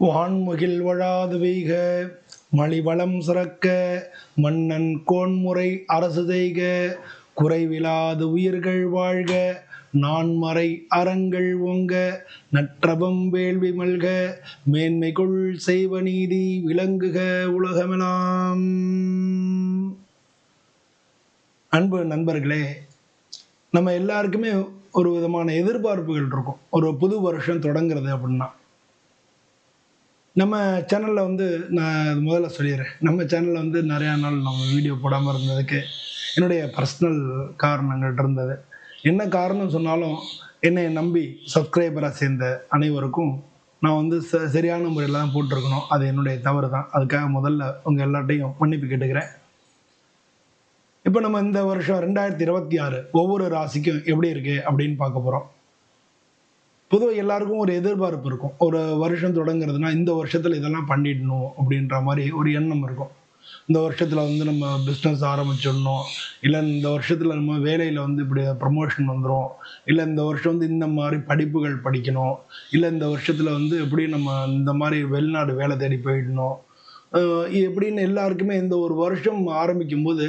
வான்முகில் வழாது வெய்க மலிவளம் சிறக்க மன்னன் கோன்முறை அரசு செய்க குறைவிலாது உயிர்கள் வாழ்க நான்மறை அறங்கள் ஓங்க நற்றபம் வேள்வி மல்க மேன்மைக்குள் செய்வ நீதி விளங்குக உலகமெல்லாம் அன்பு நண்பர்களே நம்ம எல்லாருக்குமே ஒரு விதமான எதிர்பார்ப்புகள் இருக்கும். ஒரு புது வருஷம் தொடங்குறது அப்படின்னா. நம்ம சேனலில் வந்து நான் அது முதல்ல சொல்லிடுறேன். நம்ம சேனலில் வந்து நிறையா நாள் நம்ம வீடியோ போடாமல் இருந்ததுக்கு என்னுடைய பர்சனல் காரணங்கள் இருந்தது. என்ன காரணம் சொன்னாலும் என்னை நம்பி சப்ஸ்கிரைபராக சேர்ந்த அனைவருக்கும் நான் வந்து ச சரியான முறையில் தான் போட்டிருக்கணும். அது என்னுடைய தவறு தான் அதுக்காக முதல்ல உங்கள் எல்லாட்டையும் மன்னிப்பு கேட்டுக்கிறேன். இப்போ நம்ம இந்த வருஷம் ரெண்டாயிரத்தி இருபத்தி ஆறு ஒவ்வொரு ராசிக்கும் எப்படி இருக்குது அப்படின்னு பார்க்க போகிறோம் பொதுவாக எல்லாருக்கும் ஒரு எதிர்பார்ப்பு இருக்கும். ஒரு வருஷம் தொடங்குறதுனா இந்த வருஷத்தில் இதெல்லாம் பண்ணிடணும் அப்படின்ற மாதிரி ஒரு எண்ணம் இருக்கும். இந்த வருஷத்தில் வந்து நம்ம பிஸ்னஸ் ஆரம்பிச்சிடணும். இல்லை இந்த வருஷத்தில் நம்ம வேலையில் வந்து இப்படி ப்ரமோஷன் வந்துடும் இல்லை இந்த வருஷம் வந்து இந்த மாதிரி படிப்புகள் படிக்கணும். இல்லை இந்த வருஷத்தில் வந்து எப்படி நம்ம இந்த மாதிரி வெளிநாடு வேலை தேடி போயிடணும். எப்படின்னு எல்லாருக்குமே இந்த ஒரு வருஷம் ஆரம்பிக்கும் போது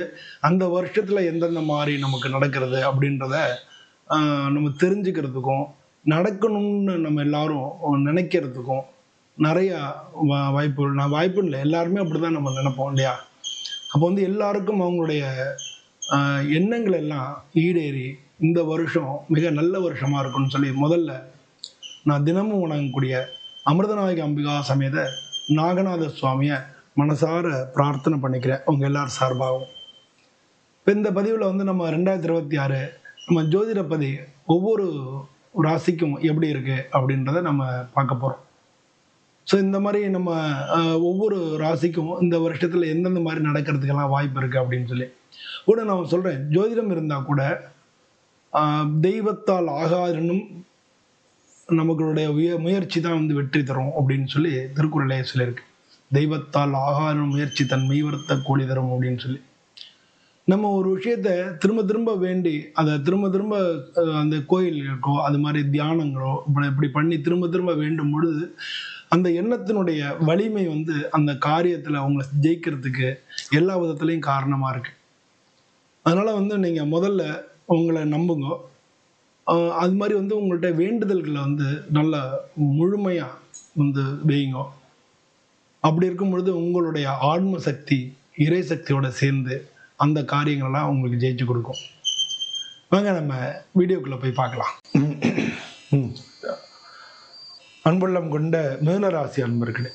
அந்த வருஷத்தில் எந்தெந்த மாதிரி நமக்கு நடக்கிறது அப்படின்றத நம்ம தெரிஞ்சுக்கிறதுக்கும் நடக்கணும்னு நம்ம எல்லாரும் நினைக்கிறதுக்கும் நிறையா வா- வாய்ப்புகள் நான் வாய்ப்பு இல்லை. எல்லாருமே அப்படிதான் நம்ம நினைப்போம் இல்லையா? அப்போ வந்து எல்லாருக்கும் அவங்களுடைய எண்ணங்கள் எல்லாம் ஈடேறி இந்த வருஷம் மிக நல்ல வருஷமாக இருக்கும்னு சொல்லி முதல்ல நான் தினமும் வணங்கக்கூடிய அமிர்தநாயக அம்பிகா சமேத நாகநாத சுவாமியை மனசார பிரார்த்தனை பண்ணிக்கிறேன் உங்கள் எல்லார் சார்பாகவும். இப்போ இந்த பதிவில் வந்து நம்ம ரெண்டாயிரத்தி இருபத்தி ஆறு நம்ம ஜோதிடப்பதி ஒவ்வொரு ராசிக்கும் எப்படி இருக்கு அப்படின்றத நம்ம பார்க்க போகிறோம் ஸோ இந்த மாதிரி நம்ம ஒவ்வொரு ராசிக்கும் இந்த வருஷத்தில் எந்தெந்த மாதிரி நடக்கிறதுக்கெல்லாம் வாய்ப்பு இருக்குது அப்படின்னு சொல்லி. கூட நான் சொல்கிறேன் ஜோதிடம் இருந்தால் கூட தெய்வத்தால் ஆகாதனும் நமக்களுடைய உய முயற்சி தான் வந்து வெற்றி தரும் அப்படின்னு சொல்லி திருக்குறளே சொல்லியிருக்கு. தெய்வத்தால் ஆகாரம் முயற்சி தன் மெய்வர்த்த கூலி தரும் அப்படின்னு சொல்லி. நம்ம ஒரு விஷயத்த திரும்ப திரும்ப வேண்டி அதை திரும்ப திரும்ப அந்த கோயில் இருக்கோ அது மாதிரி தியானங்களோ இப்படி இப்படி பண்ணி திரும்ப திரும்ப வேண்டும் பொழுது அந்த எண்ணத்தினுடைய வலிமை வந்து அந்த காரியத்தில் அவங்களை ஜெயிக்கிறதுக்கு எல்லா விதத்துலேயும் காரணமாக இருக்கு. அதனால வந்து நீங்கள் முதல்ல உங்களை நம்புங்க. அது மாதிரி வந்து உங்கள்கிட்ட வேண்டுதல்களை வந்து நல்ல முழுமையாக வந்து வைங்க. அப்படி இருக்கும் பொழுது உங்களுடைய ஆன்ம சக்தி இறை சக்தியோட சேர்ந்து அந்த காரியங்களெல்லாம் உங்களுக்கு ஜெயிச்சு கொடுக்கும். வாங்க நம்ம வீடியோக்குள்ளே போய் பார்க்கலாம். அன்புள்ளம் கொண்ட மீனராசி அன்பர்களே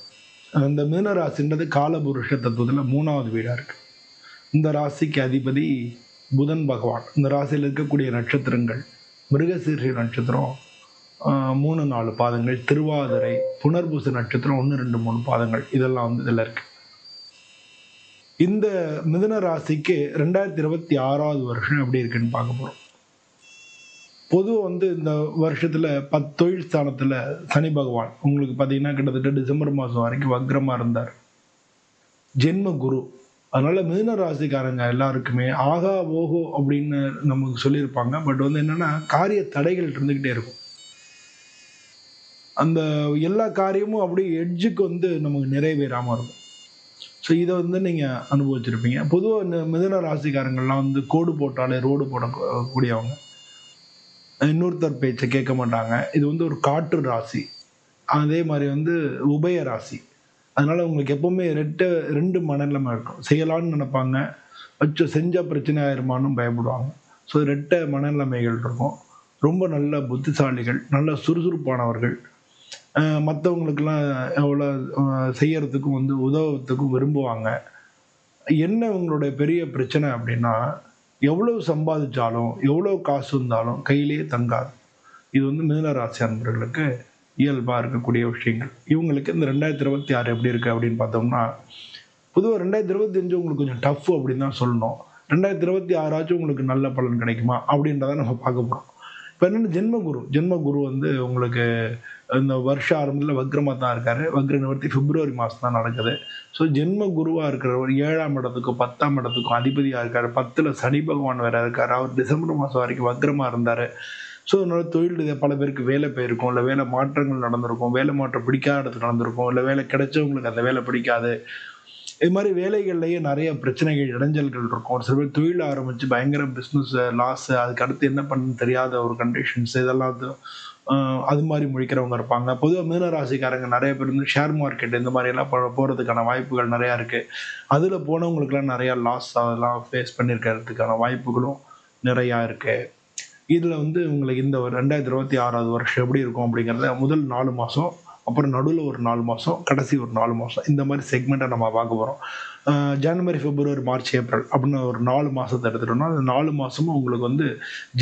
அந்த மீனராசின்றது காலபுருஷ தத்துவத்தில் மூணாவது வீடாக இருக்கு. இந்த ராசிக்கு அதிபதி புதன் பகவான். இந்த ராசியில் இருக்கக்கூடிய நட்சத்திரங்கள் மிருகசீர்ஷ நட்சத்திரம் மூணு நாலு பாதங்கள் திருவாதிரை புனர்பூச நட்சத்திரம் ஒன்று ரெண்டு மூணு பாதங்கள் இதெல்லாம் வந்து இதில் இருக்குது இந்த மிதுன ராசிக்கு ரெண்டாயிரத்தி இருபத்தி ஆறாவது வருஷம் எப்படி இருக்குன்னு பார்க்க போகிறோம் பொதுவாக வந்து இந்த வருஷத்தில் பத் தொழில் ஸ்தானத்தில் சனி பகவான் உங்களுக்கு பார்த்தீங்கன்னா கிட்டத்தட்ட டிசம்பர் மாதம் வரைக்கும் வக்ரமாக இருந்தார். ஜென்ம குரு. அதனால் மீன ராசிக்காரங்க எல்லாருக்குமே ஆகா ஓஹோ அப்படின்னு நமக்கு சொல்லியிருப்பாங்க. பட் வந்து என்னென்னா காரிய தடைகள் இருந்துக்கிட்டே இருக்கும். அந்த எல்லா காரியமும் அப்படியே எட்ஜுக்கு வந்து நமக்கு நிறைவேறாமல் இருக்கும். ஸோ இதை வந்து நீங்கள் அனுபவிச்சிருப்பீங்க. பொதுவாக இந்த மிதன ராசிக்காரங்கள்லாம் வந்து கோடு போட்டாலே ரோடு போடக்கூடியவங்க. இன்னொருத்தர் பேச்சை கேட்க மாட்டாங்க. இது வந்து ஒரு காற்று ராசி. அதே மாதிரி வந்து உபய ராசி. அதனால் உங்களுக்கு எப்பவுமே ரெட்டு ரெண்டு மனநிலைமை இருக்கும். செய்யலாம்னு நினைப்பாங்க. வச்சு செஞ்சால் பிரச்சனை ஆயிருமான்னு பயப்படுவாங்க. ஸோ ரெட்ட மனநிலைமைகள் இருக்கும். ரொம்ப நல்ல புத்திசாலிகள் நல்ல சுறுசுறுப்பானவர்கள். மற்றவங்களுக்கெல்லாம் எவ்வளோ செய்யறதுக்கும் வந்து உதவுறதுக்கும் விரும்புவாங்க. என்ன உங்களுடைய பெரிய பிரச்சனை அப்படின்னா எவ்வளவு சம்பாதிச்சாலும் எவ்வளவு காசு இருந்தாலும் கையிலேயே தங்காது. இது வந்து மிதுனராசி அன்பர்களுக்கு இயல்பாக இருக்கக்கூடிய விஷயங்கள். இவங்களுக்கு இந்த ரெண்டாயிரத்தி இருபத்தி ஆறு எப்படி இருக்குது அப்படின்னு பார்த்தோம்னா பொதுவாக ரெண்டாயிரத்தி இருபத்தி அஞ்சு உங்களுக்கு கொஞ்சம் டஃப் அப்படின்னு தான் சொல்லணும். ரெண்டாயிரத்தி இருபத்தி ஆறாச்சும் உங்களுக்கு நல்ல பலன் கிடைக்குமா அப்படின்றத நம்ம பார்க்க போகிறோம் இப்போ என்னென்ன ஜென்மகுரு. ஜென்மகுரு வந்து உங்களுக்கு இந்த வருஷ ஆரம்பத்தில் வக்ரமாக தான் இருக்காரு. வக்ர நிவர்த்தி பிப்ரவரி மாதம் தான் நடக்குது. ஸோ ஜென்ம குருவாக இருக்கிறவர் ஏழாம் இடத்துக்கும் பத்தாம் இடத்துக்கும் அதிபதியாக இருக்கார். பத்தில் சனி பகவான் வேற இருக்கார். அவர் டிசம்பர் மாதம் வரைக்கும் வக்ரமாக இருந்தார். ஸோ அதனால தொழில் ரீதியாக பல பேருக்கு வேலை போயிருக்கும். இல்லை வேலை மாற்றங்கள் நடந்திருக்கும். வேலை மாற்றம் பிடிக்காத இடத்துக்கு நடந்திருக்கும். இல்லை வேலை கிடைச்சவங்களுக்கு அந்த வேலை பிடிக்காது. இது மாதிரி வேலைகள்லயே நிறைய பிரச்சனைகள் இடைஞ்சல்கள் இருக்கும். ஒரு சில பேர் தொழில் ஆரம்பிச்சு பயங்கர பிஸ்னஸ் லாஸ் அதுக்கு அடுத்து என்ன பண்ண தெரியாத ஒரு கண்டிஷன்ஸ் இதெல்லாம் அது, அது மாதிரி முழிக்கிறவங்க இருப்பாங்க. பொதுவாக மீனராசிக்காரங்க நிறைய பேர் வந்து ஷேர் மார்க்கெட் இந்த மாதிரி எல்லாம் போறதுக்கான வாய்ப்புகள் நிறையா இருக்கு. அதுல போனவங்களுக்குலாம் நிறைய லாஸ் அதெல்லாம் ஃபேஸ் பண்ணியிருக்கிறதுக்கான வாய்ப்புகளும் நிறையா இருக்கு. இதுல வந்து உங்களுக்கு இந்த ஒரு ரெண்டாயிரத்தி இருபத்தி ஆறாவது வருஷம் எப்படி இருக்கும் அப்படிங்கிறத முதல் நாலு மாசம் அப்புறம் நடுவில் ஒரு நாலு மாதம் கடைசி ஒரு நாலு மாதம் இந்த மாதிரி செக்மெண்ட்டை நம்ம பார்க்க போகிறோம் ஜனவரி பிப்ரவரி மார்ச் ஏப்ரல் அப்படின்னு ஒரு நாலு மாதத்தை எடுத்துட்டோம்னா அந்த நாலு மாதமும் உங்களுக்கு வந்து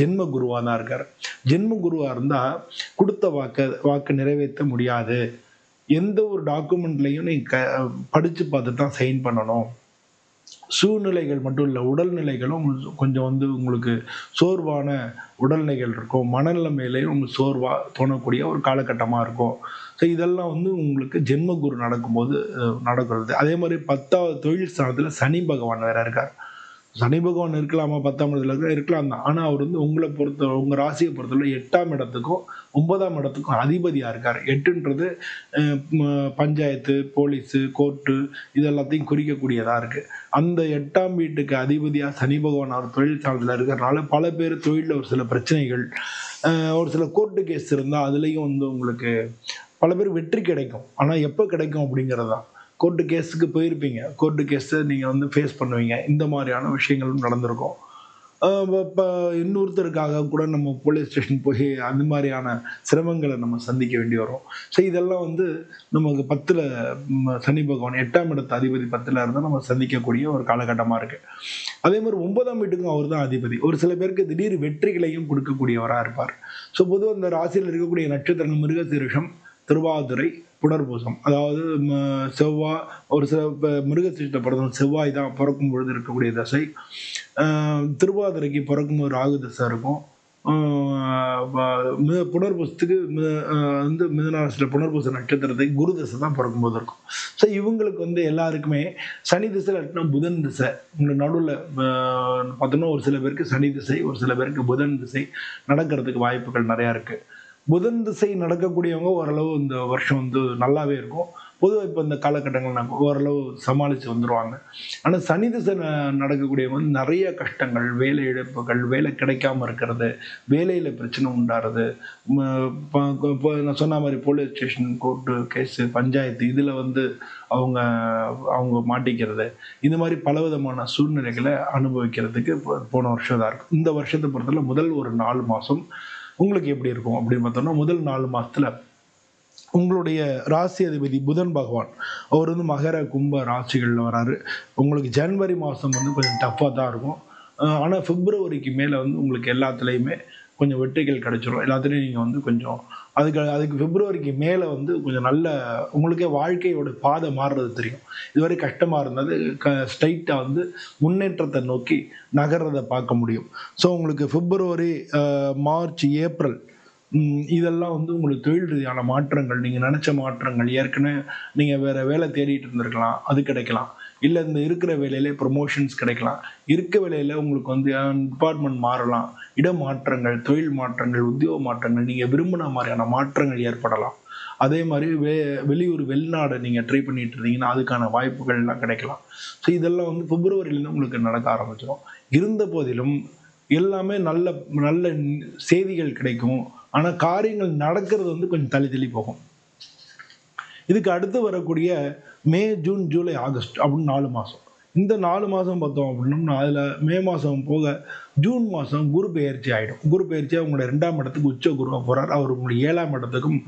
ஜென்ம குருவாக தான் இருக்கார். ஜென்ம குருவாக இருந்தால் கொடுத்த வாக்க வாக்கு நிறைவேற்ற முடியாது. எந்த ஒரு டாக்குமெண்ட்லையும் நீ க படித்து பார்த்து தான் சைன் பண்ணணும். சூழ்நிலைகள் மட்டும் இல்லை உடல்நிலைகளும் கொஞ்சம் வந்து உங்களுக்கு சோர்வான உடல்நிலைகள் இருக்கும். மனநிலைமையிலையும் உங்களுக்கு சோர்வாக தோணக்கூடிய ஒரு காலகட்டமாக இருக்கும். ஸோ இதெல்லாம் வந்து உங்களுக்கு ஜென்ம குரு நடக்கும்போது நடக்கிறது. அதே மாதிரி பத்தாவது தொழில் ஸ்தானத்தில் சனி பகவான் வேற இருக்கார். சனி பகவான் இருக்கலாமா பத்தாம் இடத்துல இருக்க? இருக்கலாம் தான். ஆனால் அவர் வந்து உங்களை பொறுத்த உங்கள் ராசியை பொறுத்தவரை எட்டாம் இடத்துக்கும் ஒன்பதாம் இடத்துக்கும் அதிபதியாக இருக்கார். எட்டுன்றது பஞ்சாயத்து போலீஸு கோர்ட்டு இது எல்லாத்தையும் குறிக்கக்கூடியதாக இருக்குது அந்த எட்டாம் வீட்டுக்கு அதிபதியாக சனி பகவான் அவர் தொழில் ஸ்தானத்தில் இருக்கிறனால பல பேர் தொழிலில் ஒரு சில பிரச்சனைகள் ஒரு சில கோர்ட்டு கேஸ் இருந்தால் அதுலேயும் வந்து உங்களுக்கு பல பேர் வெற்றி கிடைக்கும். ஆனால் எப்போ கிடைக்கும் அப்படிங்கிறது தான் கோர்ட்டு கேஸுக்கு போயிருப்பீங்க. கோர்ட்டு கேஸை நீங்கள் வந்து ஃபேஸ் பண்ணுவீங்க. இந்த மாதிரியான விஷயங்களும் நடந்திருக்கும். இப்போ இன்னொருத்தருக்காக கூட நம்ம போலீஸ் ஸ்டேஷன் போய் அந்த மாதிரியான சிரமங்களை நம்ம சந்திக்க வேண்டி வரும். ஸோ இதெல்லாம் வந்து நமக்கு பத்தில் சனி பகவான் எட்டாம் இடத்து அதிபதி பத்தில் இருந்தால் நம்ம சந்திக்கக்கூடிய ஒரு காலகட்டமாக இருக்குது அதே மாதிரி ஒன்பதாம் வீட்டுக்கும் அவர் தான் அதிபதி. ஒரு சில பேருக்கு திடீர் வெற்றிகளையும் கொடுக்கக்கூடியவராக இருப்பார். ஸோ பொதுவாக இந்த ராசியில் இருக்கக்கூடிய நட்சத்திரங்கள் மிருகசீரிஷம் திருவாதுரை புனர்பூசம். அதாவது செவ்வாய் ஒரு சில இப்போ மிருகசீரிஷத்தை செவ்வாய் தான் பிறக்கும் பொழுது இருக்கக்கூடிய தசை. திருவாதிரைக்கு பிறக்கும் ஒரு ராகு தசை இருக்கும். புனர்பூசத்துக்கு மி- வந்து மிதனராசியில் புனர்பூச நட்சத்திரத்துக்கு குரு தசை தான் பிறக்கும்போது இருக்கும். ஸோ இவங்களுக்கு வந்து எல்லாருக்குமே சனி திசை இல்லாட்டினா புதன் திசை. உங்களுக்கு நடுவில் பார்த்தோன்னா ஒரு சில பேருக்கு சனி திசை ஒரு சில பேருக்கு புதன் திசை நடக்கிறதுக்கு வாய்ப்புகள் நிறையா இருக்குது புதன் திசை நடக்கக்கூடியவங்க ஓரளவு இந்த வருஷம் வந்து நல்லாவே இருக்கும். பொதுவாக இப்போ இந்த காலகட்டங்கள் நம்ம ஓரளவு சமாளித்து வந்துடுவாங்க ஆனால் சனி திசை ந- நடக்கக்கூடியவங்க வந்து நிறைய கஷ்டங்கள் வேலை இழப்புகள் வேலை கிடைக்காம இருக்கிறது வேலையில் பிரச்சனை உண்டாகிறது இப்போ நான் சொன்ன மாதிரி police station court case panchayat இதில் வந்து அவங்க அவங்க மாட்டிக்கிறது இந்த மாதிரி பலவிதமான சூழ்நிலைகளை அனுபவிக்கிறதுக்கு போன வருஷம் தான் இருக்கும். இந்த வருஷத்தை பொறுத்தவரை முதல் ஒரு நாலு மாதம் உங்களுக்கு எப்படி இருக்கும் அப்படின்னு பார்த்தோம்னா முதல் நாலு மாதத்தில் உங்களுடைய ராசி அதிபதி புதன் பகவான் அவர் வந்து மகர கும்ப ராசிகளில் வராரு. உங்களுக்கு ஜனவரி மாதம் வந்து கொஞ்சம் டஃப்பாக தான் இருக்கும். ஆனால் பிப்ரவரிக்கு மேலே வந்து உங்களுக்கு எல்லாத்துலேயுமே கொஞ்சம் வெற்றிகள் கிடைச்சிரும். எல்லாத்துலேயும் நீங்கள் வந்து கொஞ்சம் அதுக்கு அதுக்கு பிப்ரவரிக்கு மேலே வந்து கொஞ்சம் நல்ல உங்களுக்கே வாழ்க்கையோட பாதை மாறுறது தெரியும். இதுவரை கஷ்டமாக இருந்தது க ஸ்ட்ரைட்டாக வந்து முன்னேற்றத்தை நோக்கி நகர்றதை பார்க்க முடியும். ஸோ உங்களுக்கு பிப்ரவரி மார்ச் ஏப்ரல் இதெல்லாம் வந்து உங்களுக்கு தொழில் ரீதியான மாற்றங்கள் நீங்கள் நினச்ச மாற்றங்கள் ஏற்கனவே நீங்கள் வேறு வேலை தேடிட்டு இருந்திருக்கலாம் அது கிடைக்கலாம். இல்லை இந்த இருக்கிற வேலையிலே ப்ரொமோஷன்ஸ் கிடைக்கலாம். இருக்க வேலையில் உங்களுக்கு வந்து டிபார்ட்மெண்ட் மாறலாம். இட மாற்றங்கள் தொழில் மாற்றங்கள் உத்தியோக மாற்றங்கள் நீங்கள் விரும்பின மாதிரியான மாற்றங்கள் ஏற்படலாம். அதே மாதிரி வெ வெளியூர் வெளிநாடு நீங்கள் ட்ரை பண்ணிட்டு இருந்தீங்கன்னா அதுக்கான வாய்ப்புகள் எல்லாம் கிடைக்கலாம். ஸோ இதெல்லாம் வந்து பிப்ரவரியிலேருந்து உங்களுக்கு நடக்க ஆரம்பிச்சிடும் இருந்த போதிலும் எல்லாமே நல்ல நல்ல செய்திகள் கிடைக்கும். ஆனால் காரியங்கள் நடக்கிறது வந்து கொஞ்சம் தள்ளி தள்ளி போகும். இதுக்கு அடுத்து வரக்கூடிய மே ஜூன் ஜூலை ஆகஸ்ட் அப்படின்னு நாலு மாதம் இந்த நாலு மாதம் பார்த்தோம் அப்படின்னா அதில் மே மாதம் போக ஜூன் மாதம் குரு பெயர்ச்சி ஆகிடும் குரு பெயர்ச்சி அவங்களோட ரெண்டாம் இடத்துக்கு உச்ச குருவாக போகிறார் அவர் உங்களுடைய ஏழாம் இடத்துக்கும்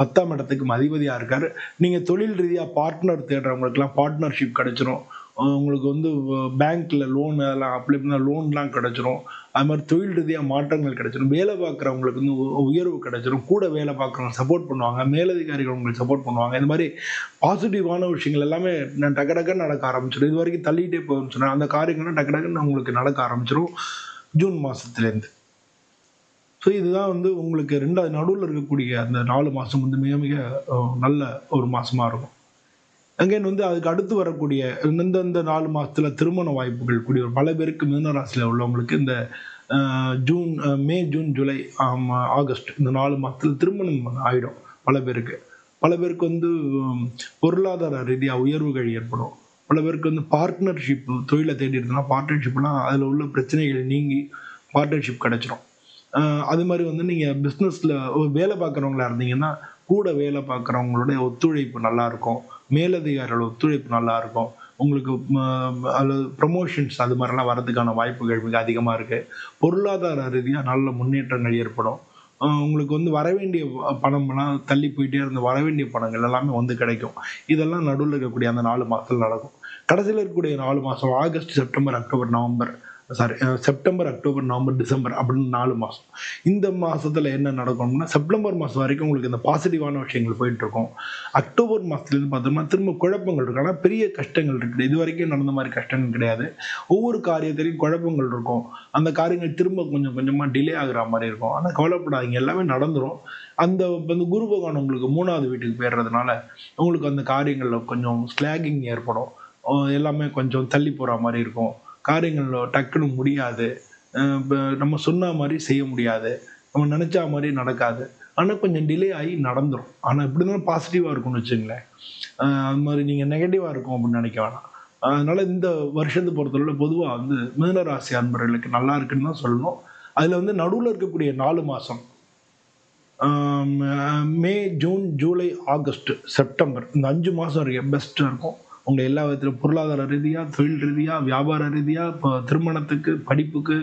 பத்தாம் இடத்துக்கும் அதிபதியாக இருக்கார். நீங்கள் தொழில் ரீதியாக பார்ட்னர் தேடுறவங்களுக்குலாம் பார்ட்னர்ஷிப் கிடச்சிரும். உங்களுக்கு வந்து பேங்க்கில் லோன் அதெல்லாம் அப்ளை பண்ணால் லோன்லாம் கிடைச்சிரும். அது மாதிரி தொழில் ரீதியாக மாற்றங்கள் கிடைச்சிடும் வேலை பார்க்குறவங்களுக்கு வந்து உ- உயர்வு கிடைச்சிடும் கூட வேலை பார்க்குறவங்க சப்போர்ட் பண்ணுவாங்க. மேலதிகாரிகள் உங்களுக்கு சப்போர்ட் பண்ணுவாங்க. இந்த மாதிரி பாசிட்டிவான விஷயங்கள் எல்லாமே நான் டக்கு டக்குன்னு நடக்க ஆரம்பிச்சிடும் இது வரைக்கும் தள்ளிகிட்டே போகும்னு அந்த காரியங்கள்லாம் டக்கு டக்குன்னு உங்களுக்கு நடக்க ஆரம்பிச்சிடும் ஜூன் மாதத்துலேருந்து ஸோ இதுதான் வந்து உங்களுக்கு ரெண்டாவது நடுவில் இருக்கக்கூடிய அந்த நாலு மாதம் வந்து மிக மிக நல்ல ஒரு மாதமாக இருக்கும். அங்கேன் வந்து அதுக்கு அடுத்து வரக்கூடிய இந்தந்த நாலு மாதத்தில் திருமண வாய்ப்புகள் கூடிய பல பேருக்கு மீனராசியில் உள்ளவங்களுக்கு இந்த June May June July August இந்த நாலு மாதத்தில் திருமணம் ஆகிடும் பல பேருக்கு. பல பேருக்கு வந்து பொருளாதார ரீதியாக உயர்வுகள் ஏற்படும். பல பேருக்கு வந்து பார்ட்னர்ஷிப் தொழிலை தேடி இருந்தோம்னா பார்ட்னர்ஷிப்லாம் அதில் உள்ள பிரச்சனைகள் நீங்கி பார்ட்னர்ஷிப் கிடச்சிரும். அது மாதிரி வந்து நீங்கள் பிஸ்னஸில் வேலை பார்க்குறவங்களா இருந்தீங்கன்னா கூட வேலை பார்க்குறவங்களுடைய ஒத்துழைப்பு நல்லாயிருக்கும் மேலதிகாரிகளோட ஒத்துழைப்பு நல்லா இருக்கும் உங்களுக்கு அல்லது ப்ரமோஷன்ஸ் அது மாதிரிலாம் வரதுக்கான வாய்ப்புகள் மிக அதிகமாக இருக்குது பொருளாதார ரீதியாக நல்ல முன்னேற்றங்கள் ஏற்படும். உங்களுக்கு வந்து வர வேண்டிய ப- பணம்லாம் தள்ளி போயிட்டே இருந்த வரவேண்டிய பணங்கள் எல்லாமே வந்து கிடைக்கும். இதெல்லாம் நடுவில் இருக்கக்கூடிய அந்த நாலு மாதத்தில் நடக்கும். கடைசியில் இருக்கக்கூடிய நாலு மாதம் August September October November sorry September October November December அப்படின்னு நாலு மாதம் இந்த மாதத்தில் என்ன நடக்கணும்னா செப்டம்பர் மாதம் வரைக்கும் உங்களுக்கு இந்த பாசிட்டிவான விஷயங்கள் போயிட்டு இருக்கும் அக்டோபர் மாதத்துலேருந்து பார்த்தோம்னா திரும்ப குழப்பங்கள் இருக்கு. ஆனால் பெரிய கஷ்டங்கள் இருக்குது இது வரைக்கும் நடந்த மாதிரி கஷ்டங்கள் கிடையாது. ஒவ்வொரு காரியத்திலையும் குழப்பங்கள் இருக்கும். அந்த காரியங்கள் திரும்ப கொஞ்சம் கொஞ்சமாக டிலே ஆகிற மாதிரி இருக்கும். ஆனால் கவலைப்படாதீங்க. எல்லாமே நடந்துடும் அந்த வந்து குரு பகவான் உங்களுக்கு மூணாவது வீட்டுக்கு போயிடுறதுனால உங்களுக்கு அந்த காரியங்களில் கொஞ்சம் ஸ்லாகிங் ஏற்படும். எல்லாமே கொஞ்சம் தள்ளி போகிற மாதிரி இருக்கும். காரியங்கள் டக்குன்னு முடியாது. நம்ம சொன்ன மாதிரி செய்ய முடியாது. நம்ம நினச்சா மாதிரி நடக்காது. ஆனால் கொஞ்சம் டிலே ஆகி நடந்துடும் ஆனால் இப்படி தான் பாசிட்டிவாக இருக்கும்னு வச்சுங்களேன் அது மாதிரி நீங்கள் நெகட்டிவாக இருக்கும் அப்படின்னு நினைக்க வேணாம். அதனால் இந்த வருஷத்தை பொறுத்தவரை பொதுவாக வந்து மிதனராசி அன்பர்களுக்கு நல்லா இருக்குன்னு தான் சொல்லணும். அதில் வந்து நடுவில் இருக்கக்கூடிய நாலு மாதம் May June July August September இந்த அஞ்சு மாதம் வரைக்கும் பெஸ்ட்டாக இருக்கும். உங்கள் எல்லா விதத்திலும் பொருளாதார ரீதியாக தொழில் ரீதியாக வியாபார ரீதியாக இப்போ திருமணத்துக்கு படிப்புக்கு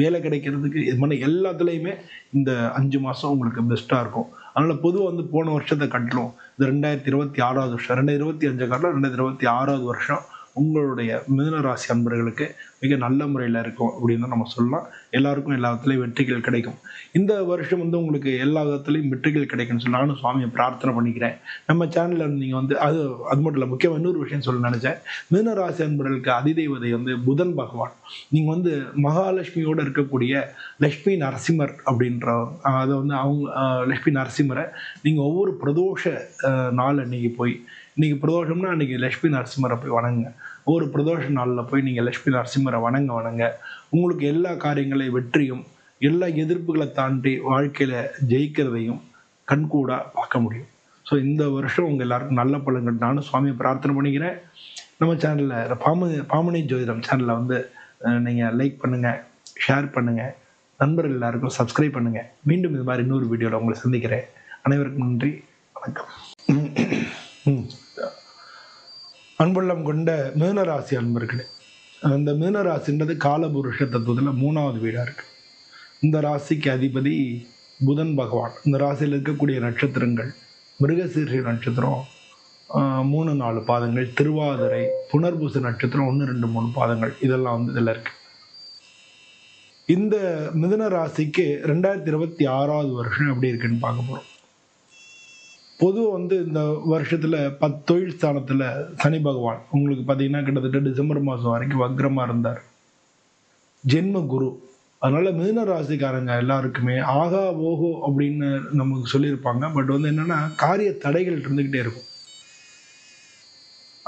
வேலை கிடைக்கிறதுக்கு இது மாதிரி எல்லாத்துலேயுமே இந்த அஞ்சு மாதம் உங்களுக்கு பெஸ்ட்டாக இருக்கும். அதனால் பொதுவாக வந்து போன வருஷத்தை கட்டணும். இந்த ரெண்டாயிரத்தி இருபத்தி ஆறாவது வருஷம். ரெண்டாயிரத்தி இருபத்தி அஞ்சு காட்டில் ரெண்டாயிரத்தி இருபத்தி ஆறாவது வருஷம் உங்களுடைய மிதனராசி அன்பர்களுக்கு மிக நல்ல முறையில் இருக்கும் அப்படின்னு தான் நம்ம சொல்லலாம். எல்லாருக்கும் எல்லா விதத்துலையும் வெற்றிகள் கிடைக்கும். இந்த வருஷம் வந்து உங்களுக்கு எல்லா விதத்துலையும் வெற்றிகள் கிடைக்கும்னு சொல்லி நானும் சுவாமியை பிரார்த்தனை பண்ணிக்கிறேன். நம்ம சேனலில் நீங்கள் வந்து அது அது மட்டும் இல்லை முக்கியமாக இன்னொரு விஷயம் சொல்ல நினச்சேன். மிதனராசி அன்பர்களுக்கு அதிதெய்வதை வந்து புதன் பகவான். நீங்கள் வந்து மகாலட்சுமியோடு இருக்கக்கூடிய லக்ஷ்மி நரசிம்மர் அப்படின்ற அதை வந்து அவங்க அஹ், லக்ஷ்மி நரசிம்மரை நீங்கள் ஒவ்வொரு பிரதோஷ நாள் அன்னைக்கு போய் இன்னைக்கு பிரதோஷம்னா அன்னைக்கு லட்சுமி நரசிம்மரை போய் வணங்குங்க. ஒவ்வொரு பிரதோஷ நாளில் போய் நீங்கள் லட்சுமி நரசிம்மரை வணங்க வணங்க. உங்களுக்கு எல்லா காரியங்களையும் வெற்றியும் எல்லா எதிர்ப்புகளை தாண்டி வாழ்க்கையில் ஜெயிக்கிறதையும் கண்கூடாக பார்க்க முடியும். ஸோ இந்த வருஷம் உங்கள் எல்லாருக்கும் நல்ல பலன்கள். நானும் சுவாமியை பிரார்த்தனை பண்ணிக்கிறேன். நம்ம சேனலில் பாம பாமணி ஜோதிடம் சேனலில் வந்து நீங்கள் லைக் பண்ணுங்கள் ஷேர் பண்ணுங்கள் நண்பர்கள் எல்லாருக்கும் சப்ஸ்கிரைப் பண்ணுங்கள் மீண்டும் இது மாதிரி இன்னொரு வீடியோவில் உங்களை சந்திக்கிறேன். அனைவருக்கும் நன்றி. வணக்கம். ம். அன்புள்ளம் கொண்ட மீனராசி அன்பர்களே அந்த மீனராசின்றது காலபுருஷ தத்துவத்தில் மூணாவது வீடாக இருக்கு. இந்த ராசிக்கு அதிபதி புதன் பகவான். இந்த ராசியில் இருக்கக்கூடிய நட்சத்திரங்கள் மிருகசீர்ஷ நட்சத்திரம் மூணு நாலு பாதங்கள் திருவாதிரை புனர்பூச நட்சத்திரம் ஒன்று ரெண்டு மூணு பாதங்கள் இதெல்லாம் வந்து இதில் இருக்கு. இந்த மிதன ராசிக்கு ரெண்டாயிரத்தி இருபத்தி ஆறாவது வருஷம் எப்படி இருக்குன்னு பார்க்க போகிறோம் பொதுவாக வந்து இந்த வருஷத்தில் பத் தொழில் ஸ்தானத்தில் சனி பகவான் உங்களுக்கு பார்த்தீங்கன்னா கிட்டத்தட்ட டிசம்பர் மாதம் வரைக்கும் வக்ரமாக இருந்தார். ஜென்ம குரு. அதனால் மிதுன ராசிக்காரங்க எல்லாருக்குமே ஆகா ஓஹோ அப்படின்னு நமக்கு சொல்லியிருப்பாங்க. பட் வந்து என்னென்னா காரிய தடைகள் இருந்துக்கிட்டே இருக்கும்.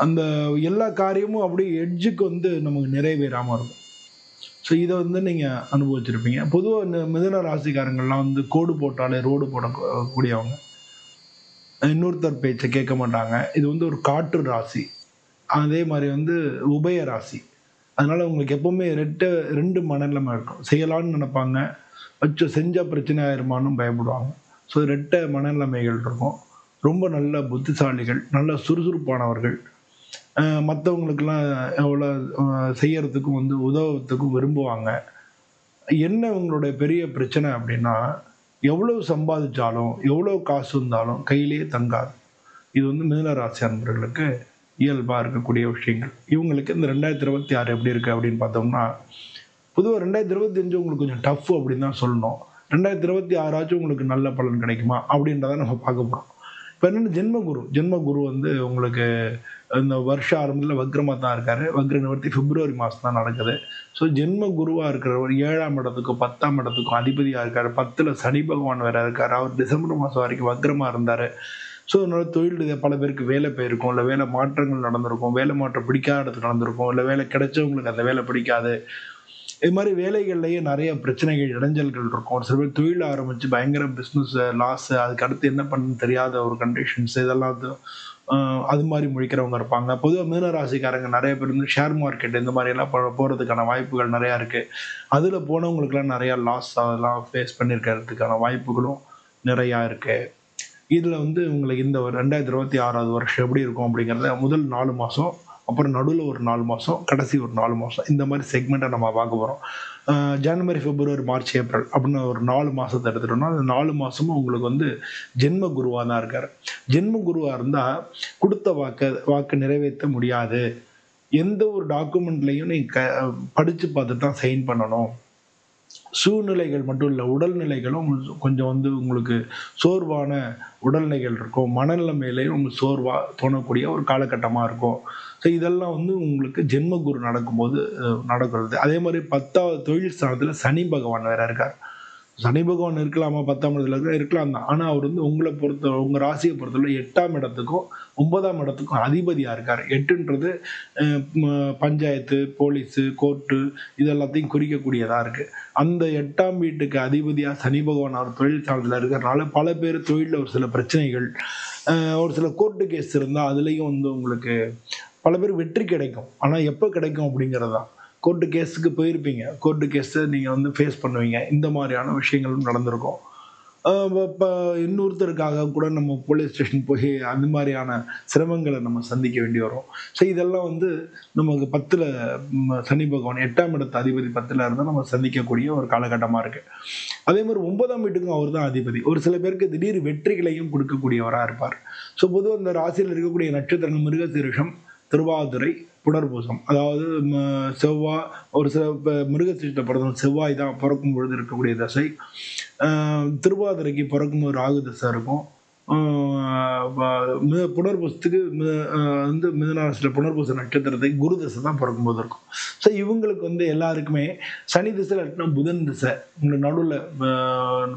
அந்த எல்லா காரியமும் அப்படியே எட்ஜுக்கு வந்து நமக்கு நிறைவேறாமல் இருக்கும். ஸோ இதை வந்து நீங்கள் அனுபவிச்சிருப்பீங்க. பொதுவாக இந்த மிதுன ராசிக்காரங்கள்லாம் வந்து கோடு போட்டாலே ரோடு போடக்கூடியவங்க இன்னொருத்தர் பேச்சை கேட்க மாட்டாங்க. இது வந்து ஒரு காற்று ராசி. அதே மாதிரி வந்து உபய ராசி. அதனால உங்களுக்கு எப்பவுமே ரெட்டு ரெண்டு மனநிலைமை இருக்கும். செய்யலாம்னு நினைப்பாங்க. வச்சு செஞ்சால் பிரச்சனை ஆயிருமான்னு பயப்படுவாங்க. ஸோ ரெட்ட மனநிலைமைகள் இருக்கும். ரொம்ப நல்ல புத்திசாலிகள் நல்ல சுறுசுறுப்பானவர்கள். மற்றவங்களுக்கெல்லாம் எவ்வளோ செய்யறதுக்கும் வந்து உதவுறதுக்கும் விரும்புவாங்க. என்ன உங்களுடைய பெரிய பிரச்சனை அப்படின்னா எவ்வளவு சம்பாதிச்சாலும் எவ்வளோ காசு இருந்தாலும் கையிலேயே தங்காது. இது வந்து மிதனராசி அன்பர்களுக்கு இயல்பாக இருக்கக்கூடிய விஷயங்கள். இவங்களுக்கு இந்த ரெண்டாயிரத்தி இருபத்தி ஆறு எப்படி இருக்குது அப்படின்னு பார்த்தோம்னா பொதுவாக ரெண்டாயிரத்தி இருபத்தி அஞ்சு உங்களுக்கு கொஞ்சம் டஃப் அப்படின்னு தான் சொல்லணும். ரெண்டாயிரத்தி இருபத்தி ஆறாச்சும் உங்களுக்கு நல்ல பலன் கிடைக்குமா அப்படின்றத நம்ம பார்க்க போகிறோம் இப்போ என்னென்ன ஜென்மகுரு. ஜென்மகுரு வந்து உங்களுக்கு இந்த வருஷ ஆரம்பத்தில் வக்ரமாக தான் இருக்காரு. வக்ர நிவர்த்தி பிப்ரவரி மாதம் தான் நடக்குது. ஸோ ஜென்ம குருவாக இருக்கிறவர் ஏழாம் இடத்துக்கும் பத்தாம் இடத்துக்கும் அதிபதியாக இருக்கார். பத்தில் சனி பகவான் வேற இருக்கார். அவர் டிசம்பர் மாதம் வரைக்கும் வக்ரமாக இருந்தார். ஸோ அதனால தொழில் ரீதியா பல பேருக்கு வேலை போயிருக்கும். இல்லை வேலை மாற்றங்கள் நடந்திருக்கும். வேலை மாற்றம் பிடிக்காத இடத்துக்கு நடந்திருக்கும். இல்லை வேலை கிடைச்சவங்களுக்கு அந்த வேலை பிடிக்காது. இது மாதிரி வேலைகள்லேயே நிறைய பிரச்சனைகள் இடைஞ்சல்கள் இருக்கும். ஒரு சில பேர் தொழில் ஆரம்பித்து பயங்கர பிஸ்னஸ் லாஸ் அதுக்கு அடுத்து என்ன பண்ணுன்னு தெரியாத ஒரு கண்டிஷன்ஸ் இதெல்லாம் அது, மாதிரி முழிக்கிறவங்க இருப்பாங்க. பொதுவாக மீனராசிக்காரங்க நிறைய பேர் வந்து ஷேர் மார்க்கெட் இந்த மாதிரியெல்லாம் போகிறதுக்கான வாய்ப்புகள் நிறையா இருக்குது அதில் போனவங்களுக்குலாம் நிறையா லாஸ் அதெல்லாம் ஃபேஸ் பண்ணியிருக்கிறதுக்கான வாய்ப்புகளும் நிறையா இருக்குது இதில் வந்து உங்களுக்கு இந்த ஒரு ரெண்டாயிரத்தி இருபத்தி ஆறாவது வருஷம் எப்படி இருக்கும் அப்படிங்கிறத முதல் நாலு மாதம் அப்புறம் நடுவில் ஒரு நாலு மாதம் கடைசி ஒரு நாலு மாதம் இந்த மாதிரி செக்மெண்ட்டை நம்ம பார்க்க போகிறோம் ஜனவரி பிப்ரவரி மார்ச் ஏப்ரல் அப்படின்னு ஒரு நாலு மாதத்தை எடுத்துட்டோம்னா அந்த நாலு மாதமும் உங்களுக்கு வந்து ஜென்ம குருவாக தான் இருக்கார். ஜென்ம குருவாக இருந்தால் கொடுத்த வாக்கை வாக்கு நிறைவேற்ற முடியாது. எந்த ஒரு டாக்குமெண்ட்லையும் நீ க படித்து பார்த்துட்டு தான் சைன் பண்ணணும். சூழ்நிலைகள் மட்டும் இல்லை உடல்நிலைகளும் கொஞ்சம் வந்து உங்களுக்கு சோர்வான உடல்நிலைகள் இருக்கும். மனநிலைமையிலையும் உங்களுக்கு சோர்வாக தோணக்கூடிய ஒரு காலகட்டமாக இருக்கும். ஸோ இதெல்லாம் வந்து உங்களுக்கு ஜென்ம குரு நடக்கும்போது நடக்கிறது. அதே மாதிரி பத்தாவது தொழில் ஸ்தானத்தில் சனி பகவான் வேற இருக்கார். சனி பகவான் இருக்கலாமா பத்தாம் இடத்துல இருக்க? இருக்கலாம் தான். ஆனால் அவர் வந்து உங்களை பொறுத்த உங்கள் ராசியை பொறுத்தவரை எட்டாம் இடத்துக்கும் ஒன்பதாம் இடத்துக்கும் அதிபதியாக இருக்கார். எட்டுன்றது பஞ்சாயத்து போலீஸு கோர்ட்டு இது எல்லாத்தையும் குறிக்கக்கூடியதாக இருக்குது அந்த எட்டாம் வீட்டுக்கு அதிபதியாக சனி பகவான் அவர் தொழில் இருக்கிறனால பல பேர் தொழிலில் ஒரு சில பிரச்சனைகள் ஒரு சில கோர்ட்டு கேஸ் இருந்தால் அதுலேயும் வந்து உங்களுக்கு பல பேர் வெற்றி கிடைக்கும். ஆனால் எப்போ கிடைக்கும் அப்படிங்கிறது தான் கோர்ட்டு கேஸுக்கு போயிருப்பீங்க. கோர்ட்டு கேஸை நீங்கள் வந்து ஃபேஸ் பண்ணுவீங்க. இந்த மாதிரியான விஷயங்களும் நடந்திருக்கும். இப்போ இன்னொருத்தருக்காக கூட நம்ம போலீஸ் ஸ்டேஷன் போய் அந்த மாதிரியான சிரமங்களை நம்ம சந்திக்க வேண்டி வரும். ஸோ இதெல்லாம் வந்து நமக்கு பத்தில் சனி பகவான் எட்டாம் இடத்து அதிபதி பத்தில் இருந்தால் நம்ம சந்திக்கக்கூடிய ஒரு காலகட்டமாக இருக்குது அதே மாதிரி ஒன்பதாம் வீட்டுக்கும் அவர் தான் அதிபதி. ஒரு சில பேருக்கு திடீர் வெற்றிகளையும் கொடுக்கக்கூடியவராக இருப்பார். ஸோ பொதுவாக இந்த ராசியில் இருக்கக்கூடிய நட்சத்திரங்கள் மிருகசீரிஷம் திருவாதுரை புனர்பூசம். அதாவது ம- செவ்வாய் ஒரு சில இப்போ மிருகசீரிட்ட பிறந்தவங்க செவ்வாய் தான் பிறக்கும் பொழுது இருக்கக்கூடிய தசை. திருவாதிரைக்கு பிறக்கும் ஒரு ராகு தசை இருக்கும். புனர்பூசத்துக்கு வந்து மிதனராசியில் புனர்பூச நட்சத்திரத்துக்கு குரு தசை தான் பிறக்கும்போது இருக்கும். ஸோ இவங்களுக்கு வந்து எல்லாருக்குமே சனி திசை இல்லாட்டினா புதன் திசை. உங்களுக்கு நடுவில்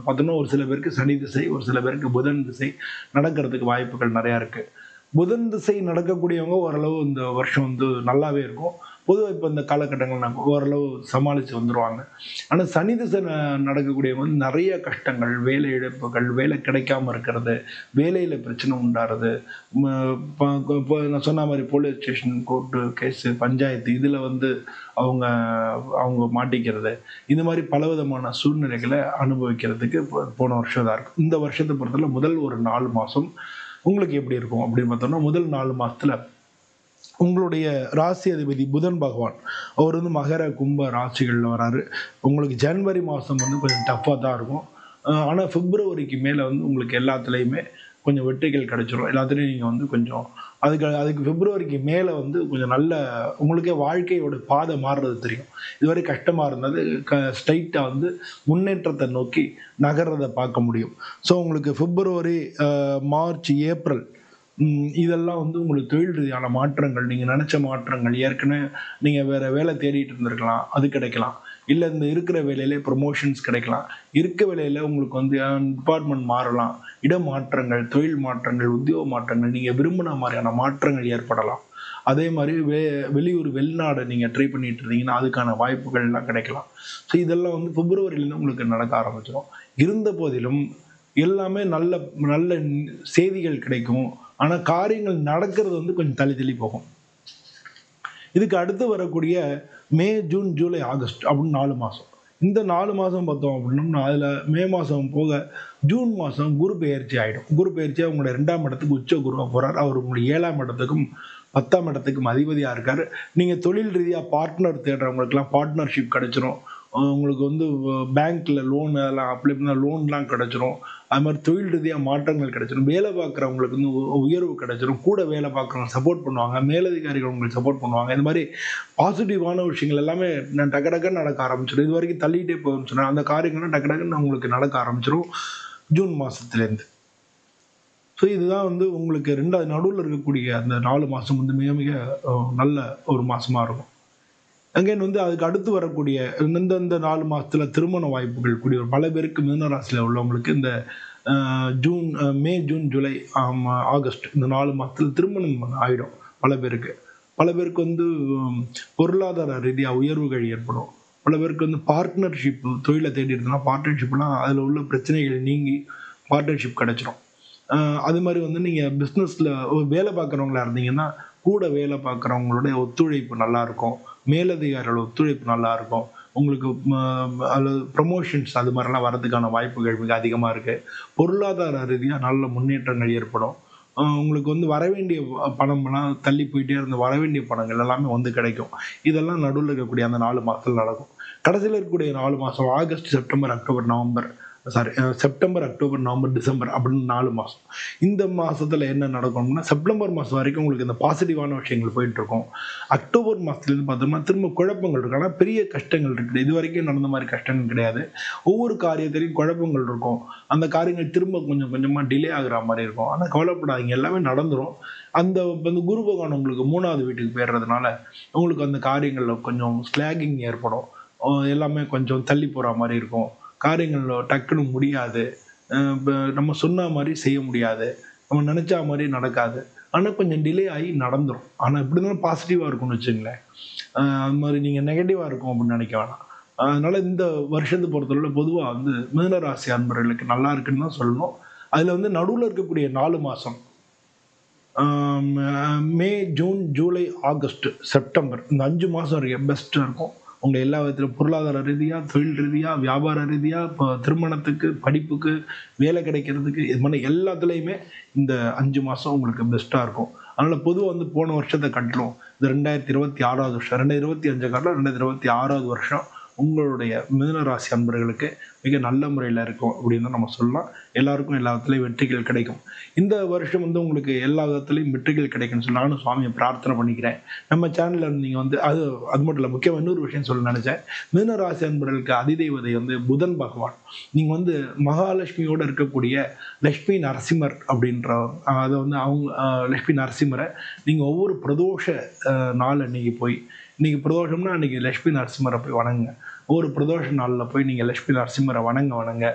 பார்த்தோன்னா ஒரு சில பேருக்கு சனி திசை ஒரு சில பேருக்கு புதன் திசை நடக்கிறதுக்கு வாய்ப்புகள் நிறையா இருக்குது புதன் திசை நடக்கக்கூடியவங்க ஓரளவு இந்த வருஷம் வந்து நல்லாவே இருக்கும். பொதுவாக இப்போ இந்த காலகட்டங்கள் நம்ம ஓரளவு சமாளித்து வந்துடுவாங்க ஆனால் சனி திசை ந- நடக்கக்கூடியவங்க வந்து நிறைய கஷ்டங்கள் வேலை இழப்புகள் வேலை கிடைக்காம இருக்கிறது வேலையில் பிரச்சனை உண்டாகிறது இப்போ நான் சொன்ன மாதிரி police station court case panchayat இதில் வந்து அவங்க அவங்க மாட்டிக்கிறது இந்த மாதிரி பலவிதமான சூழ்நிலைகளை அனுபவிக்கிறதுக்கு போன வருஷம் தான் இருக்கும். இந்த வருஷத்தை பொறுத்தவரை முதல் ஒரு நாலு மாதம் உங்களுக்கு எப்படி இருக்கும் அப்படின்னு பார்த்தோம்னா முதல் நாலு மாசத்துல உங்களுடைய ராசி அதிபதி புதன் பகவான் அவர் வந்து மகர கும்ப ராசிகளில் வராரு. உங்களுக்கு ஜனவரி மாதம் வந்து கொஞ்சம் டஃப்பாக தான் இருக்கும். ஆனால் ஆனா பிப்ரவரிக்கு மேலே வந்து உங்களுக்கு எல்லாத்துலேயுமே கொஞ்சம் வெற்றிகள் கிடைச்சிரும். எல்லாத்துலேயும் நீங்கள் வந்து கொஞ்சம் அதுக்கு அதுக்கு பிப்ரவரிக்கு மேலே வந்து கொஞ்சம் நல்ல உங்களுக்கே வாழ்க்கையோட பாதை மாறுறது தெரியும். இதுவரை கஷ்டமாக இருந்தது க ஸ்ட்ரைட்டாக வந்து முன்னேற்றத்தை நோக்கி நகர்றதை பார்க்க முடியும். ஸோ உங்களுக்கு பிப்ரவரி மார்ச் ஏப்ரல் இதெல்லாம் வந்து உங்களுக்கு தொழில் ரீதியான மாற்றங்கள் நீங்கள் நினச்ச மாற்றங்கள் ஏற்கனவே நீங்கள் வேறு வேலை தேடிட்டு இருந்திருக்கலாம் அது கிடைக்கலாம். இல்லை இந்த இருக்கிற வேலையிலே ப்ரொமோஷன்ஸ் கிடைக்கலாம். இருக்க வேலையில் உங்களுக்கு வந்து டிபார்ட்மெண்ட் மாறலாம். இட மாற்றங்கள் தொழில் மாற்றங்கள் உத்தியோக மாற்றங்கள் நீங்கள் விரும்பின மாதிரியான மாற்றங்கள் ஏற்படலாம். அதே மாதிரி வெ வெளியூர் வெளிநாடு நீங்கள் ட்ரை பண்ணிட்டு இருந்தீங்கன்னா அதுக்கான வாய்ப்புகள் எல்லாம் கிடைக்கலாம். ஸோ இதெல்லாம் வந்து பிப்ரவரியிலேருந்து உங்களுக்கு நடக்க ஆரம்பிச்சிடும் இருந்த போதிலும் எல்லாமே நல்ல நல்ல செய்திகள் கிடைக்கும். ஆனால் காரியங்கள் நடக்கிறது வந்து கொஞ்சம் தள்ளி தள்ளி போகும். இதுக்கு அடுத்து வரக்கூடிய மே ஜூன் ஜூலை ஆகஸ்ட் அப்படின்னு நாலு மாதம் இந்த நாலு மாதம் பார்த்தோம் அப்படின்னோம்னா அதில் மே மாதம் போக ஜூன் மாதம் குரு பெயர்ச்சி ஆகிடும் குரு பெயர்ச்சியாக உங்களுடைய ரெண்டாம் இடத்துக்கு உச்ச குருவாக போகிறார் அவர் உங்களுடைய ஏழாம் இடத்துக்கும் பத்தாம் இடத்துக்கும் அதிபதியாக இருக்கார். நீங்கள் தொழில் ரீதியாக பார்ட்னர் தேடுறவங்களுக்குலாம் பார்ட்னர்ஷிப் கிடச்சிரும். உங்களுக்கு வந்து பேங்க்கில் லோன் அதெல்லாம் அப்ளை பண்ணால் லோன்லாம் கிடைச்சிரும். அது மாதிரி தொழில் ரீதியாக மாற்றங்கள் கிடைச்சிடும் வேலை பார்க்குறவங்களுக்கு வந்து உயர்வு கிடைச்சிடும் கூட வேலை பார்க்குறவங்க சப்போர்ட் பண்ணுவாங்க. மேலதிகாரிகள் உங்களுக்கு சப்போர்ட் பண்ணுவாங்க. இந்த மாதிரி பாசிட்டிவான விஷயங்கள் எல்லாமே நான் டக்கு டக்குன்னு நடக்க ஆரம்பிச்சிடும் இது வரைக்கும் தள்ளிகிட்டே போகும்னு அந்த காரியங்கள்லாம் டக்கு டக்குன்னு உங்களுக்கு நடக்க ஆரம்பிச்சிடும் ஜூன் மாதத்துலேருந்து ஸோ இதுதான் வந்து உங்களுக்கு ரெண்டாவது நடுவில் இருக்கக்கூடிய அந்த நாலு மாதம் வந்து மிக மிக நல்ல ஒரு மாதமாக இருக்கும். அங்கே வந்து அதுக்கு அடுத்து வரக்கூடிய இந்தந்த நாலு மாதத்தில் திருமண வாய்ப்புகள் கூடிய ஒரு பல பேருக்கு மீனராசியில் உள்ளவங்களுக்கு இந்த June May June July August இந்த நாலு மாதத்தில் திருமணம் ஆகிடும் பல பேருக்கு. பல பேருக்கு வந்து பொருளாதார ரீதியாக உயர்வுகள் ஏற்படும். பல பேருக்கு வந்து பார்ட்னர்ஷிப் தொழிலை தேடி இருந்தனா பார்ட்னர்ஷிப்லாம் அதில் உள்ள பிரச்சனைகள் நீங்கி பார்ட்னர்ஷிப் கிடச்சிரும். அது மாதிரி வந்து நீங்கள் பிஸ்னஸில் வேலை பார்க்குறவங்களா இருந்தீங்கன்னா கூட வேலை பார்க்குறவங்களுடைய ஒத்துழைப்பு நல்லாயிருக்கும் மேலதிகாரிகள் ஒத்துழைப்பு நல்லா இருக்கும் உங்களுக்கு அல்லது ப்ரமோஷன்ஸ் அது மாதிரிலாம் வரதுக்கான வாய்ப்புகள் மிக அதிகமாக இருக்குது பொருளாதார ரீதியாக நல்ல முன்னேற்றங்கள் ஏற்படும். உங்களுக்கு வந்து வரவேண்டிய பணம்லாம் தள்ளி போயிட்டே இருந்த வரவேண்டிய பணங்கள் எல்லாமே வந்து கிடைக்கும். இதெல்லாம் நடுவில் இருக்கக்கூடிய அந்த நாலு மாதத்தில் நடக்கும். கடைசியில் இருக்கக்கூடிய நாலு மாதம் August September October November sorry September October November December அப்படின்னு நாலு மாதம் இந்த மாதத்தில் என்ன நடக்கும்னா செப்டம்பர் மாதம் வரைக்கும் உங்களுக்கு இந்த பாசிட்டிவான விஷயங்கள் போயிட்டுருக்கும். அக்டோபர் மாதத்துலேருந்து பார்த்தோம்னா திரும்ப குழப்பங்கள் இருக்கு ஆனால் பெரிய கஷ்டங்கள் இருக்குது. இது வரைக்கும் நடந்த மாதிரி கஷ்டங்கள் கிடையாது. ஒவ்வொரு காரியத்திலையும் குழப்பங்கள் இருக்கும். அந்த காரியங்கள் திரும்ப கொஞ்சம் கொஞ்சமாக டிலே ஆகிற மாதிரி இருக்கும். ஆனால் கவலைப்படாதீங்க. எல்லாமே நடந்துடும் அந்த வந்து குரு பகவான் உங்களுக்கு மூணாவது வீட்டுக்கு போயிடுறதுனால உங்களுக்கு அந்த காரியங்களில் கொஞ்சம் ஸ்லாகிங் ஏற்படும். எல்லாமே கொஞ்சம் தள்ளி போகிற மாதிரி இருக்கும். காரியங்கள் டக்குன்னு முடியாது. நம்ம சொன்ன மாதிரி செய்ய முடியாது. நம்ம நினச்சா மாதிரி நடக்காது. ஆனால் கொஞ்சம் டிலே ஆகி நடந்துடும் ஆனால் இப்படி தான் பாசிட்டிவாக இருக்கும்னு வச்சுங்களேன் அது மாதிரி நீங்கள் நெகட்டிவாக இருக்கும் அப்படின்னு நினைக்க வேணாம். அதனால் இந்த வருஷத்தை பொறுத்தவரை பொதுவாக வந்து மிதனராசி அன்பர்களுக்கு நல்லா இருக்குன்னு தான் சொல்லணும். அதில் வந்து நடுவில் இருக்கக்கூடிய நாலு மாதம் May June July August September. இந்த அஞ்சு மாதம் வரைக்கும் பெஸ்ட்டாக இருக்கும். உங்கள் எல்லா விதத்திலும் பொருளாதார ரீதியாக தொழில் ரீதியாக வியாபார ரீதியாக இப்போ திருமணத்துக்கு படிப்புக்கு வேலை கிடைக்கிறதுக்கு இது மாதிரி எல்லாத்துலேயுமே இந்த அஞ்சு மாதம் உங்களுக்கு பெஸ்ட்டாக இருக்கும். அதனால் பொதுவாக வந்து போன வருஷத்தை கட்டணும். இந்த ரெண்டாயிரத்தி இருபத்தி ஆறாவது வருஷம். ரெண்டாயிரத்தி இருபத்தி அஞ்சு காட்டில் ரெண்டாயிரத்தி இருபத்தி ஆறாவது வருஷம். உங்களுடைய மிதனராசி அன்பர்களுக்கு மிக நல்ல முறையில் இருக்கும் அப்படின்னு தான் நம்ம சொல்லலாம். எல்லாருக்கும் எல்லா விதத்துலையும் வெற்றிகள் கிடைக்கும். இந்த வருஷம் வந்து உங்களுக்கு எல்லா விதத்துலையும் வெற்றிகள் கிடைக்கும்னு சொல்லி நானும் சுவாமியை பிரார்த்தனை பண்ணிக்கிறேன். நம்ம சேனலில் நீங்கள் வந்து அது அது மட்டும் இல்லை முக்கியமாக இன்னொரு விஷயம் சொல்ல நினச்சேன். மிதனராசி அன்பர்களுக்கு அதிதெய்வதை வந்து புதன் பகவான். நீங்கள் வந்து மகாலட்சுமியோடு இருக்கக்கூடிய லக்ஷ்மி நரசிம்மர் அப்படின்ற அதை வந்து அவங்க லட்சுமி நரசிம்மரை நீங்கள் ஒவ்வொரு பிரதோஷ நாள் அன்னைக்கு போய் இன்னைக்கு பிரதோஷம்னா அன்னைக்கு லட்சுமி நரசிம்மரை போய் வணங்குங்க. ஒரு பிரதோஷ நாளில் போய் நீங்கள் லக்ஷ்மி நரசிம்மரை வணங்க வணங்க.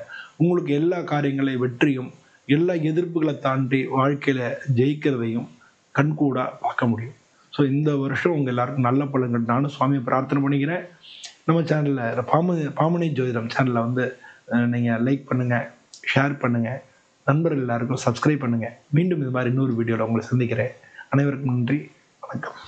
உங்களுக்கு எல்லா காரியங்களையும் வெற்றியும் எல்லா எதிர்ப்புகளை தாண்டி வாழ்க்கையில் ஜெயிக்கிறதையும் கண்கூடாக பார்க்க முடியும். ஸோ இந்த வருஷம் உங்கள் எல்லாருக்கும் நல்ல பலன்கள். நானும் சுவாமியை பிரார்த்தனை பண்ணிக்கிறேன். நம்ம சேனலில் பாம பாமணி ஜோதிடம் சேனலில் வந்து நீங்கள் லைக் பண்ணுங்கள் ஷேர் பண்ணுங்கள் நண்பர்கள் எல்லாருக்கும் சப்ஸ்கிரைப் பண்ணுங்கள் மீண்டும் இது மாதிரி இன்னொரு வீடியோவில் உங்களை சந்திக்கிறேன். அனைவருக்கும் நன்றி. வணக்கம்.